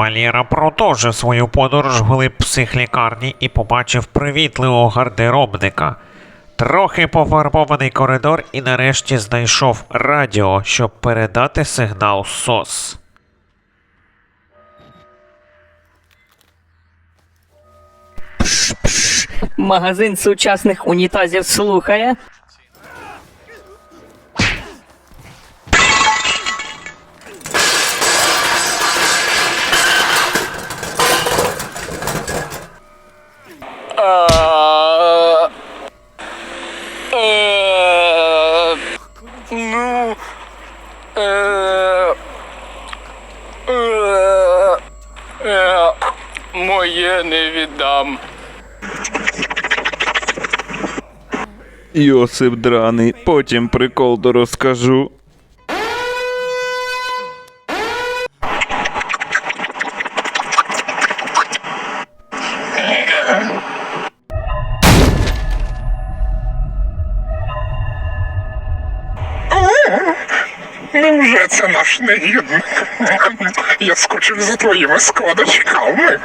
Валєра продовжив свою подорож вглиб психлікарні і побачив привітливого гардеробника. Трохи пофарбований коридор і нарешті знайшов радіо, щоб передати сигнал СОС. Магазин сучасних унітазів слухає. Моє не віддам. Йосип драний, потім прикол розкажу. Невже це наш негідник? Я скучив за твоїми складочками.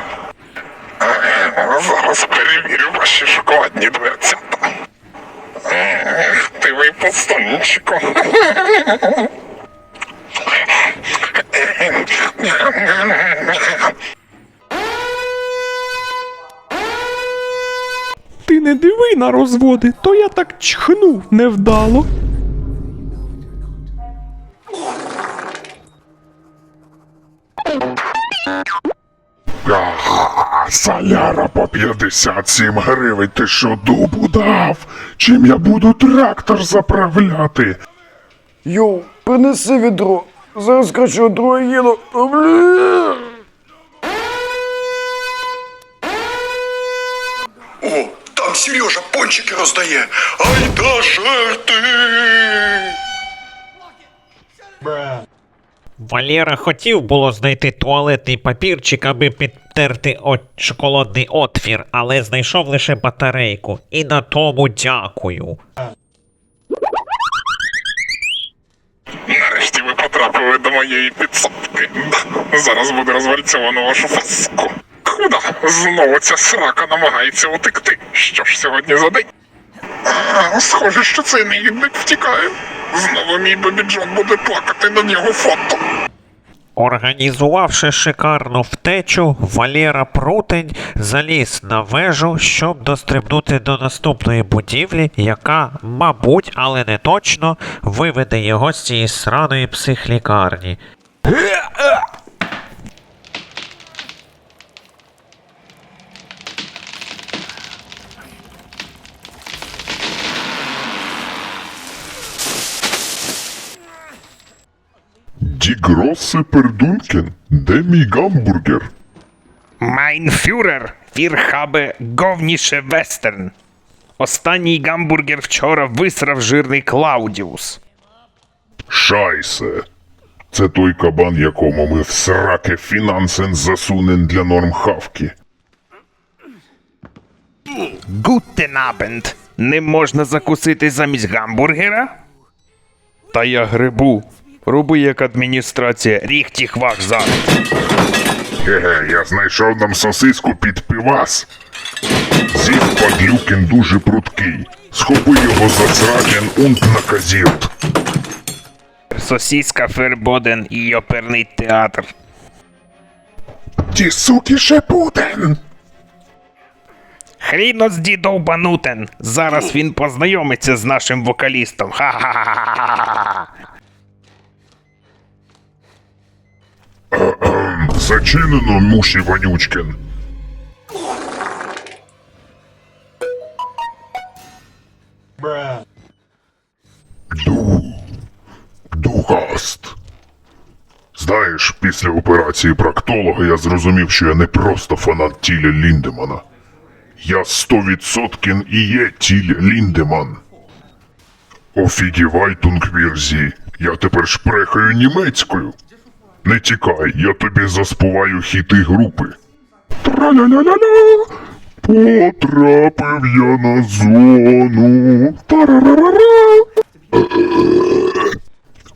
Зараз перевірю ваші шоколадні дверцята. Ех, Ти випустанчику. Ти не диви на розводи, то я так чхнув невдало. Ага, Соляра по 57 гривень, ти що дубу дав? Чим я буду трактор заправляти? Йоу, принеси відро. Зараз крачу друге їду. О, там Сережа пончики роздає. Ай да жерти! Валєра хотів було знайти туалетний папірчик, аби підтерти от шоколадний отвір, але знайшов лише батарейку. І на тому дякую. Нарешті ви потрапили до моєї підсадки. Зараз буде розвальцьовано вашу фаску. Куда? Знову ця срака намагається утекти. Що ж сьогодні за день? А, схоже, що цей негідник втікає. Знову мій бобіджон буде плакати на нього фото. Організувавши шикарну втечу, Валєра Прутень заліз на вежу, щоб дострибнути до наступної будівлі, яка, мабуть, але не точно, виведе його з цієї сраної психлікарні. Пердункен, де мій гамбургер? Mein Führer, wir habe говніше вестерн. Останній гамбургер вчора висрав жирний Клаудіус. Шайсе. Це той кабан, якому ми в сраке фінансен засунен для норм хавки. Abend. Не можна закусити замість гамбургера? Та я грибу. Роби як адміністрація, ріхтіх вокзал. Ге-ге, я знайшов нам сосиску під пивас. Зів падлюкін дуже пруткий. Схопи його за сракен унт наказіт. Сосіска Фербоден і оперний театр. Ті суки шепутен. Хріно з дідовбанутен. Зараз він познайомиться з нашим вокалістом. Ха-ха-ха-ха-ха. Зачинено, муші вонючкин. Ду. Дугаст. Знаєш, після операції проктолога я зрозумів, що я не просто фанат Тіля Ліндемана. Я сто відсоткін і є Тіль Ліндеман. Офігівай, Тунгвірзі, я тепер шпрехаю німецькою. Не тікай, я тобі заспіваю хіти групи. Траля-ля-ля-ля. Потрапив я на зону. Тарарарара.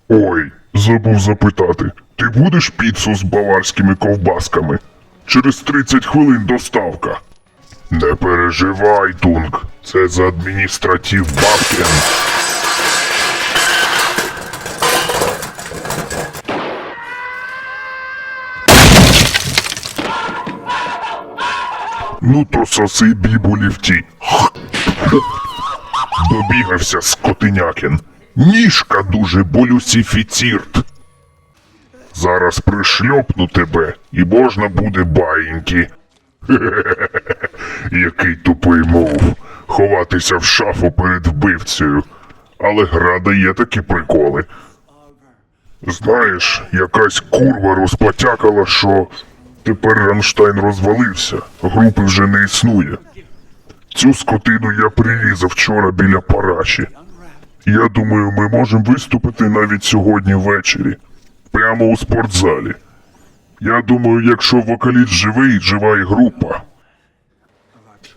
Ой, Забув запитати, ти будеш піцу з баварськими ковбасками? Через 30 хвилин доставка. Не переживай, Тунк, це за адміністратив Бабкін. Ну то соси бібу ліфті. Добігався скотинякін. Ніжка дуже болюсіфіцірт. Зараз пришльопну тебе, і можна буде баїньки. Який тупий мов. Ховатися в шафу перед вбивцею. Але гра дає такі приколи. Знаєш, якась курва розпотякала, що тепер Рамштайн розвалився, групи вже не існує. Цю скотину я прирізав вчора біля параші. Я думаю, ми можемо виступити навіть сьогодні ввечері. Прямо у спортзалі. Я думаю, якщо вокаліст живий, жива і група.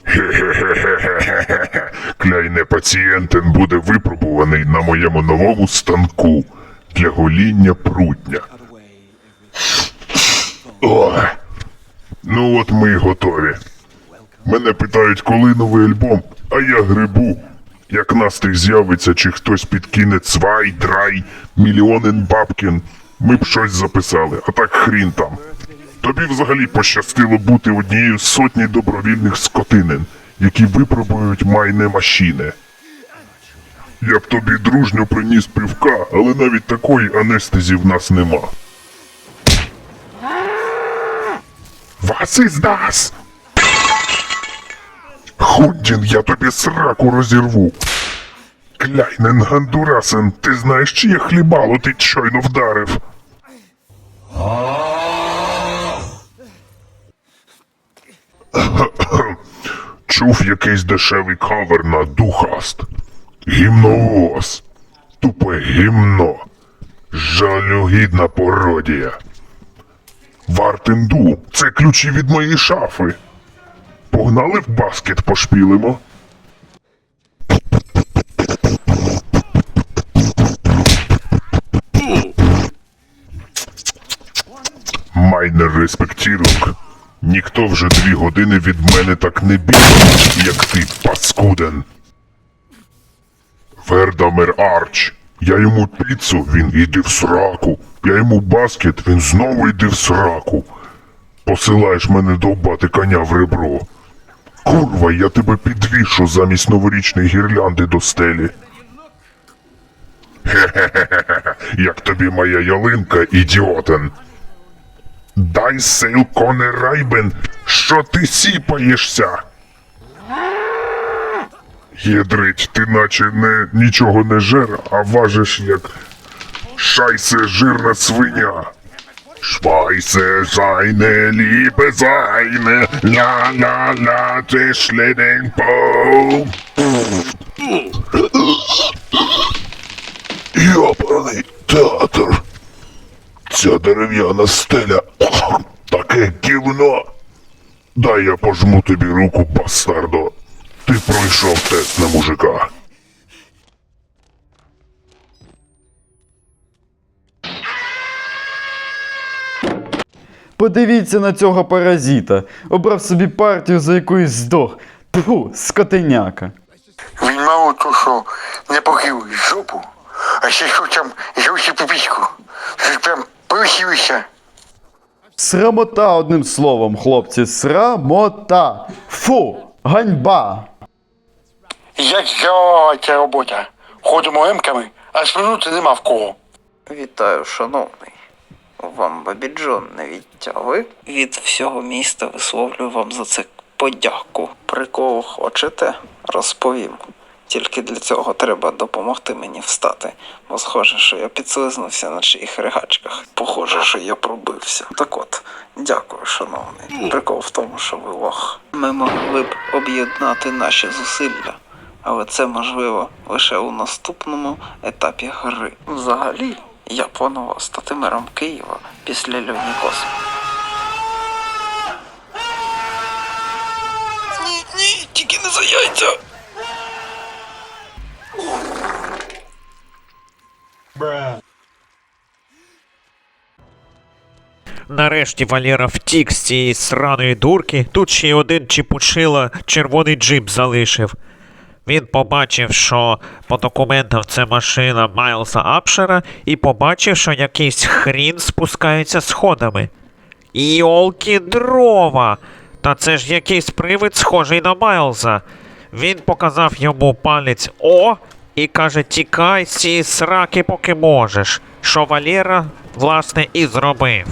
Хе-хе-хе-хе-хе-хе. Кляйне пацієнтен буде випробуваний на моєму новому станку для гоління прутня. О, ну от ми й готові. Мене питають, коли новий альбом, а я грибу. Як настрій з'явиться, чи хтось підкине цвай, драй, мільйонен бабкін, ми б щось записали, а так хрін там. Тобі взагалі пощастило бути однією з сотні добровільних скотинин, які випробують майне машини. Я б тобі дружньо приніс пивка, але навіть такої анестезії в нас нема. Вас із нас! Хундін, я тобі сраку розірву. Кляйнен Гандурасен, ти знаєш, чиє хлібало ти щойно вдарив? Чув якийсь дешевий кавер на духаст. Гімновоз. Тупе гімно. Жалюгідна пародія. Вартенду, це ключі від моєї шафи. Погнали в баскет пошпілимо. Майнер респектірунг. Ніхто вже дві години від мене так не бігав, як ти, паскуден. Вердамер Арч. Я йому піцу, він іде в сраку. Я йому баскет, він знову йде в сраку. Посилаєш мене довбати коня в ребро. Курва, я тебе підвішу замість новорічної гірлянди до стелі. Хе-хе-хе, як тобі моя ялинка, ідіотен. Дай сил, коне Райбен, що ти сіпаєшся? Єдрить, ти наче не нічого не жер, а важиш як шайсе жирна свиня. Seine, la la la, zwischen den Baum. Йобаний театр. Ця дерев'яна стеля. Таке гівно. Дай я пожму тобі руку, бастардо. Ти пройшов тест на мужика. Подивіться на цього паразита. Обрав собі партію, за якою здох. Тьфу, скотеняка. Він мало то, що не покрив жопу, а ще що там жовті пипіську. Що прям просився. Срамота одним словом, хлопці, срамота. Фу, ганьба. Як здорова ця робота. Ходимо емками, а сплюнути нема в кого. Вітаю, шановний. Вам бабіджон не відтяли. Від всього міста висловлюю вам за це подяку. Прикол хочете? Розповім. Тільки для цього треба допомогти мені встати, бо схоже, що я підслизнувся на чиїх ригачках. Похоже, що я пробився. Так от, дякую, шановний. Прикол в тому, що ви лох. Ми могли б об'єднати наші зусилля, але це можливо лише у наступному етапі гри. Взагалі, я планував стати мером Києва після Львівнікосу. Ні, ні, тільки не за яйця. нарешті Валера втік з цієї сраної дурки, тут ще й один чіпучила червоний джип залишив. Він побачив, що по документам це машина Майлса Апшера, і побачив, що якийсь хрін спускається сходами. Йолки дрова! Та це ж якийсь привид, схожий на Майлза. Він показав йому палець О і каже: тікай цієї сраки, поки можеш. Що Валера, власне, і зробив.